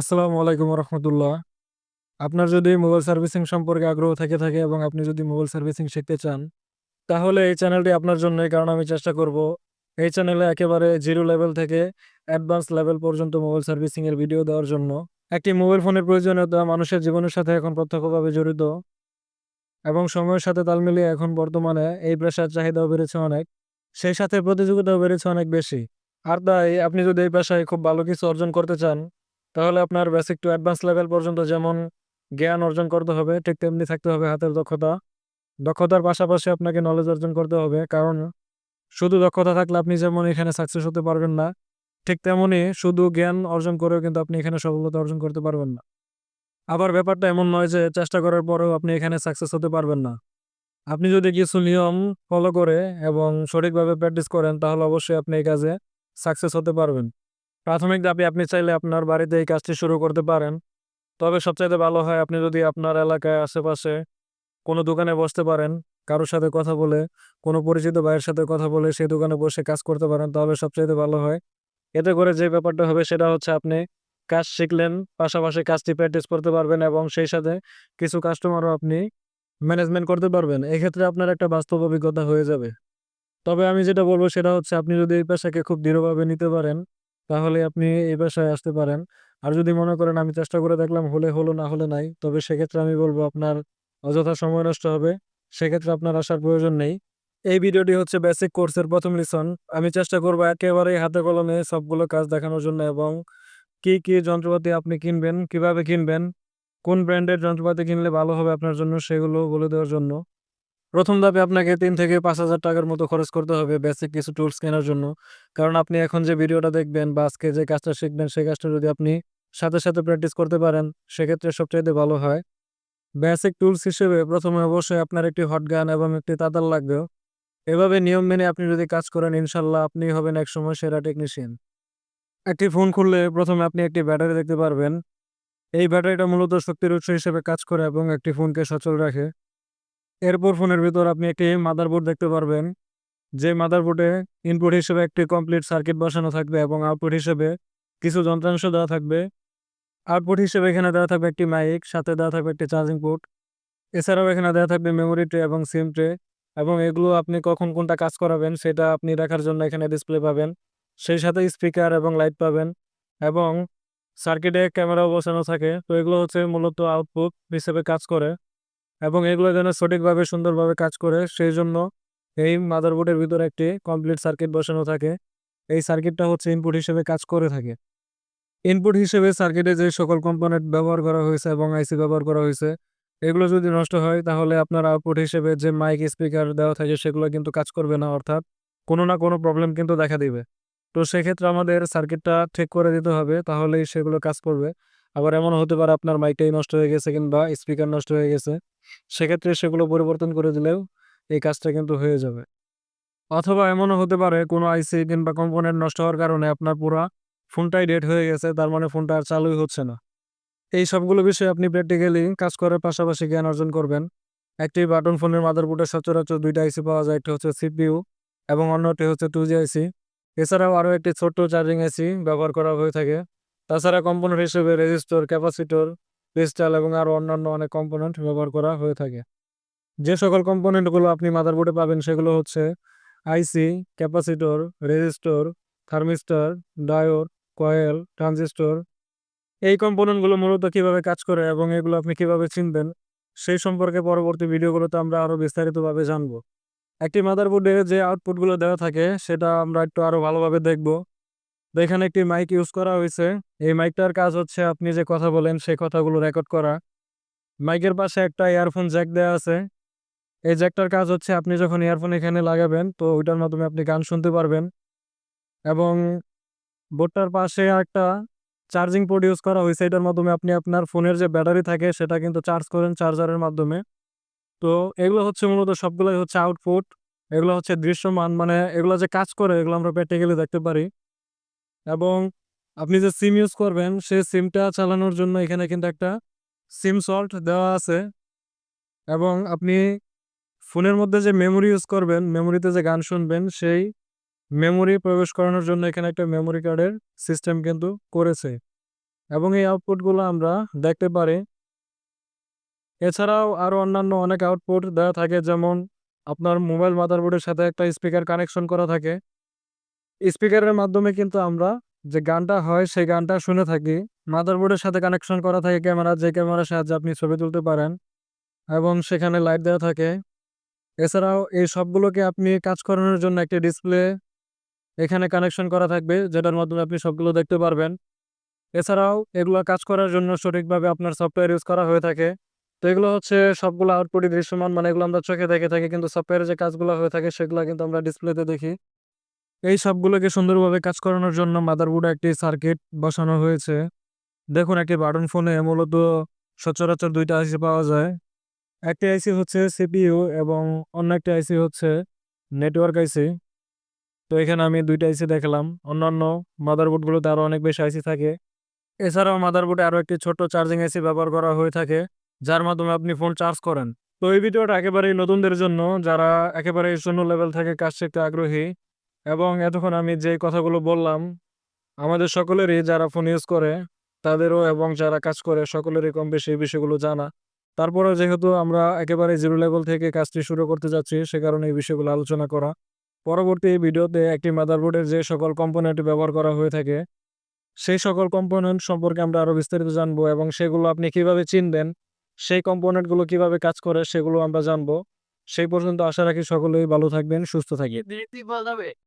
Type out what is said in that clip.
আসসালামু আলাইকুম রহমতুল্লাহ আপনার যদি মোবাইল সার্ভিসিং সম্পর্কে আগ্রহ থেকে, থাকে এবং আপনি যদি মোবাইল সার্ভিসিং শিখতে চান, তাহলে এই চ্যানেলটি আপনার জন্য, কারণ আমি চেষ্টা করব এই চ্যানেলে একেবারে জিরো লেভেল থেকে অ্যাডভান্স লেভেল পর্যন্ত মোবাইল সার্ভিসিং এর ভিডিও দেওয়ার জন্য। একটি মোবাইল ফোনের প্রয়োজনীয়তা মানুষের জীবনের সাথে এখন প্রত্যক্ষভাবে জড়িত এবং সময়ের সাথে তাল মিলিয়ে এখন বর্তমানে এই পেশার চাহিদাও বেড়েছে অনেক, সেই সাথে প্রতিযোগিতাও বেড়েছে অনেক বেশি। আর তাই আপনি যদি এই পেশায় খুব ভালো কিছু অর্জন করতে চান তাহলে আপনার বেসিক টু অ্যাডভান্স লেভেল পর্যন্ত যেমন জ্ঞান অর্জন করতে হবে, ঠিক তেমনি থাকতে হবে হাতের দক্ষতা। দক্ষতার পাশাপাশি আপনাকে নলেজ অর্জন করতে হবে, কারণ শুধু দক্ষতা থাকলে আপনি যেমন এখানে সাকসেস হতে পারবেন না, ঠিক তেমনই শুধু জ্ঞান অর্জন করেও কিন্তু আপনি এখানে সফলতা অর্জন করতে পারবেন না। আবার ব্যাপারটা এমন নয় যে চেষ্টা করার পরেও আপনি এখানে সাকসেস হতে পারবেন না। আপনি যদি কিছু নিয়ম ফলো করে এবং সঠিকভাবে প্র্যাকটিস করেন, তাহলে অবশ্যই আপনি এই কাজে সাকসেস হতে পারবেন। প্রাথমিক দাবি, আপনি চাইলে আপনার বাড়িতে এই কাজটি শুরু করতে পারেন। তবে সবচাইতে ভালো হয় আপনি যদি আপনার এলাকায় আশেপাশে কোনো দোকানে বসতে পারেন, কারোর সাথে কথা বলে, কোনো পরিচিত ভাইয়ের সাথে কথা বলে সেই দোকানে বসে কাজ করতে পারেন তাহলে সবচাইতে ভালো হয়। এতে করে যে ব্যাপারটা হবে সেটা হচ্ছে আপনি কাজ শিখলেন, পাশাপাশি কাজটি প্র্যাকটিস করতে পারবেন এবং সেই সাথে কিছু কাস্টমারও আপনি ম্যানেজমেন্ট করতে পারবেন। এক্ষেত্রে আপনার একটা বাস্তব অভিজ্ঞতা হয়ে যাবে। তবে আমি যেটা বলব সেটা হচ্ছে আপনি যদি এই পেশাকে খুব দৃঢ়ভাবে নিতে পারেন তাহলে আপনি এই পেশায় আসতে পারেন। আর যদি মনে করেন আমি চেষ্টা করে দেখলাম হলে হলো না হলে নাই, তবে সেক্ষেত্রে আমি বলব আপনার অযথা সময় নষ্ট হবে। সেক্ষেত্রে আপনার আসার প্রয়োজন নেই। এই ভিডিওটি হচ্ছে বেসিক কোর্সের প্রথম লিসন আমি চেষ্টা করব একেবারেই হাতে কলমে সবগুলো কাজ দেখানোর জন্য এবং কি কি যন্ত্রপাতি আপনি কিনবেন, কীভাবে কিনবেন, কোন ব্র্যান্ডের যন্ত্রপাতি কিনলে ভালো হবে আপনার জন্য সেগুলো বলে দেওয়ার জন্য। প্রথম ধাপে আপনাকে তিন থেকে পাঁচ হাজার টাকার মতো খরচ করতে হবে বেসিক কিছু টুলস কেনার জন্য। কারণ আপনি এখন যে ভিডিওটা দেখবেন বা আজকে যে কাজটা শিখবেন, সেই কাজটা যদি আপনি সাথে সাথে প্র্যাকটিস করতে পারেন, সেক্ষেত্রে সবচাইতে ভালো হয়। বেসিক টুলস হিসেবে প্রথমে অবশ্যই আপনার একটি হট গান এবং একটি তাতাল লাগবে। এভাবে নিয়ম মেনে আপনি যদি কাজ করেন, ইনশাল্লাহ আপনি হবেন একসময় সেরা টেকনিশিয়ান একটি ফোন খুললে প্রথমে আপনি একটি ব্যাটারি দেখতে পারবেন। এই ব্যাটারিটা মূলত শক্তির উৎস হিসেবে কাজ করে এবং একটি ফোনকে সচল রাখে। এরপর ফোনের ভিতর আপনি একটি মাদারবোর্ড দেখতে পারবেন, যে মাদারবোর্ডে ইনপুট হিসেবে একটি কমপ্লিট সার্কিট বসানো থাকবে এবং আউটপুট হিসেবে কিছু যন্ত্রাংশ দেওয়া থাকবে। আউটপুট হিসেবে এখানে দেওয়া থাকবে একটি মাইক সাথে দেওয়া থাকবে একটি চার্জিং পোর্ট এছাড়াও এখানে দেওয়া থাকবে মেমোরি ট্রে এবং সিম ট্রে এবং এগুলো আপনি কখন কোনটা কাজ করাবেন সেটা আপনি রাখার জন্য এখানে ডিসপ্লে পাবেন। সেই সাথে স্পিকার এবং লাইট পাবেন এবং সার্কিটে ক্যামেরাও বসানো থাকে। তো এগুলো হচ্ছে মূলত আউটপুট হিসেবে কাজ করে। এবং এগুলো যেন সঠিকভাবে, সুন্দরভাবে কাজ করে, সেই জন্য এই মাদারবোর্ডের ভিতরে একটি কমপ্লিট সার্কিট বসানো থাকে। এই সার্কিটটা হচ্ছে ইনপুট হিসেবে কাজ করে থাকে। ইনপুট হিসেবে সার্কিটে যে সকল কম্পোনেন্ট ব্যবহার করা হয়েছে এবং আইসি ব্যবহার করা হয়েছে, এগুলো যদি নষ্ট হয়, তাহলে আপনার আউটপুট হিসেবে যে মাইক স্পিকার দেওয়া থাকে, সেগুলো কিন্তু কাজ করবে না, অর্থাৎ কোনো না কোনো প্রবলেম কিন্তু দেখা দিবে। তো সেক্ষেত্রে আমাদের সার্কিটটা ঠিক করে দিতে হবে, তাহলেই সেগুলো কাজ করবে। আবার এমন হতে পারে আপনার মাইকটাই নষ্ট হয়ে গেছে কিংবা স্পিকার নষ্ট হয়ে গেছে। সেক্ষেত্রে সেগুলো পরিবর্তন করে দিলেও এই কাজটা কিন্তু হয়ে যাবে। অথবা এমনও হতে পারে কোনো আইসি কিংবা কম্পোনেন্ট নষ্ট হওয়ার কারণে আপনার পুরো ফোনটাই ডেট হয়ে গেছে, তার মানে ফোনটা আর চালুই হচ্ছে না। এই সবগুলো বিষয়ে আপনি প্র্যাকটিক্যালি কাজ করার পাশাপাশি জ্ঞান অর্জন করবেন। একটি বাটন ফোনের মাদারবোর্ডে সচরাচর দুইটা আইসি পাওয়া যায়, একটি হচ্ছে সিপিইউ এবং অন্যটি হচ্ছে টু জি আইসি এছাড়াও আরও একটি ছোট্ট চার্জিং আইসি ব্যবহার করা হয়ে থাকে। তাছাড়া কম্পোনেন্ট হিসেবে রেজিস্টর ক্যাপাসিটর ক্রিস্টাল এবং আরও অন্যান্য অনেক কম্পোনেন্ট ব্যবহার করা হয়ে থাকে। যে সকল কম্পোনেন্টগুলো আপনি মাদারবোর্ডে পাবেন সেগুলো হচ্ছে IC capacitor resistor thermistor diode coil transistor এই কম্পোনেন্টগুলো মূলত কীভাবে কাজ করে এবং এগুলো আপনি কীভাবে চিনবেন, সেই সম্পর্কে পরবর্তী ভিডিওগুলোতে আমরা আরও বিস্তারিতভাবে জানব। একটি মাদারবোর্ডে যে আউটপুটগুলো দেওয়া থাকে, সেটা আমরা একটু আরও ভালোভাবে দেখব। তো এখানে একটি মাইক ইউজ করা হয়েছে। এই মাইকটার কাজ হচ্ছে আপনি যে কথা বলেন, সেই কথাগুলো রেকর্ড করা। মাইকের পাশে একটা ইয়ারফোন জ্যাক দেওয়া আছে। এই জ্যাকটার কাজ হচ্ছে আপনি যখন ইয়ারফোন এখানে লাগাবেন, তো ওইটার মাধ্যমে আপনি গান শুনতে পারবেন। এবং বোর্ডটার পাশে একটা চার্জিং পোর্ট ইউজ করা হয়েছে। এটার মাধ্যমে আপনি আপনার ফোনের যে ব্যাটারি থাকে, সেটা কিন্তু চার্জ করেন চার্জারের মাধ্যমে। তো এগুলো হচ্ছে মূলত সবগুলোই হচ্ছে আউটপুট এগুলো হচ্ছে দৃশ্যমান মানে এগুলো যে কাজ করে, এগুলো আমরা প্র্যাকটিক্যালি দেখতে পারি। এবং আপনি যে সিম ইউজ করবেন, সেই সিমটা চালানোর জন্য এখানে কিন্তু একটা সিম সল্ট দেওয়া আছে। এবং আপনি ফোনের মধ্যে যে মেমোরি ইউজ করবেন মেমোরিতে যে গান শুনবেন, সেই মেমোরি প্রবেশ করানোর জন্য এখানে একটা মেমোরি কার্ডের সিস্টেম কিন্তু করেছে। এবং এই আউটপুটগুলো আমরা দেখতে পারি। এছাড়াও আরও অন্যান্য অনেক আউটপুট দেওয়া থাকে, যেমন আপনার মোবাইল মাদারবোর্ডের সাথে একটা স্পিকার কানেকশন করা থাকে। স্পিকারের মাধ্যমে কিন্তু আমরা যে গানটা হয় সেই গানটা শুনে থাকি। মাদারবোর্ডের সাথে কানেকশন করা থাকে ক্যামেরা, যে ক্যামেরার সাহায্যে আপনি ছবি তুলতে পারেন এবং সেখানে লাইট দেওয়া থাকে। এছাড়াও এই সবগুলোকে আপনি কাজ করানোর জন্য একটি ডিসপ্লে এখানে কানেকশন করা থাকবে, যেটার মাধ্যমে আপনি সবগুলো দেখতে পারবেন। এছাড়াও এগুলো কাজ করার জন্য সঠিকভাবে আপনার সফটওয়্যার ইউজ করা হয়ে থাকে। তো এগুলো হচ্ছে সবগুলো আউটপুটই দৃশ্যমান মানে এগুলো আমরা চোখে দেখে থাকি, কিন্তু সফটওয়্যারে যে কাজগুলো হয়ে থাকে, সেগুলো কিন্তু আমরা ডিসপ্লেতে দেখি। এই সবগুলোকে সুন্দরভাবে কাজ করানোর জন্য মাদারবোর্ডে একটি সার্কিট বসানো হয়েছে। দেখুন, একটি বাটন ফোনে মূলত সচরাচর দুইটা আইসি পাওয়া যায়। একটি আইসি হচ্ছে সিপিইউ এবং অন্য একটি আইসি হচ্ছে নেটওয়ার্ক আইসি। তো এখানে আমি দুইটা আইসি দেখলাম। অন্যান্য মাদারবোর্ডগুলোতে আরও অনেক বেশি আইসি থাকে। এছাড়াও মাদারবোর্ডে আরও একটি ছোট চার্জিং আইসি ব্যবহার করা হয়ে থাকে, যার মাধ্যমে আপনি ফোন চার্জ করেন। তো এই ভিডিওটা একেবারেই নতুনদের জন্য। যারা একেবারেই শূন্য লেভেল থেকে কাজ শিখতে আগ্রহী এবং এতক্ষণ আমি যে কথাগুলো বললাম, আমাদের সকলেরই যারা ফোন ইউজ করে, তাদেরও এবং যারা কাজ করে, সকলেরই কম বেশি এই বিষয়গুলো জানা। তারপরে যেহেতু আমরা একেবারে জিরো লেভেল থেকে কাজটি শুরু করতে যাচ্ছি, সে কারণে এই বিষয়গুলো আলোচনা করা। পরবর্তী ভিডিওতে একটি মাদারবোর্ডের যে সকল কম্পোনেন্ট ব্যবহার করা হয়ে থাকে, সেই সকল কম্পোনেন্ট সম্পর্কে আমরা আরও বিস্তারিত জানব এবং সেগুলো আপনি কীভাবে চিনবেন, সেই কম্পোনেন্টগুলো কীভাবে কাজ করে সেগুলো আমরা জানব। সেই পর্যন্ত আশা রাখি সকলেই ভালো থাকবেন, সুস্থ থাকি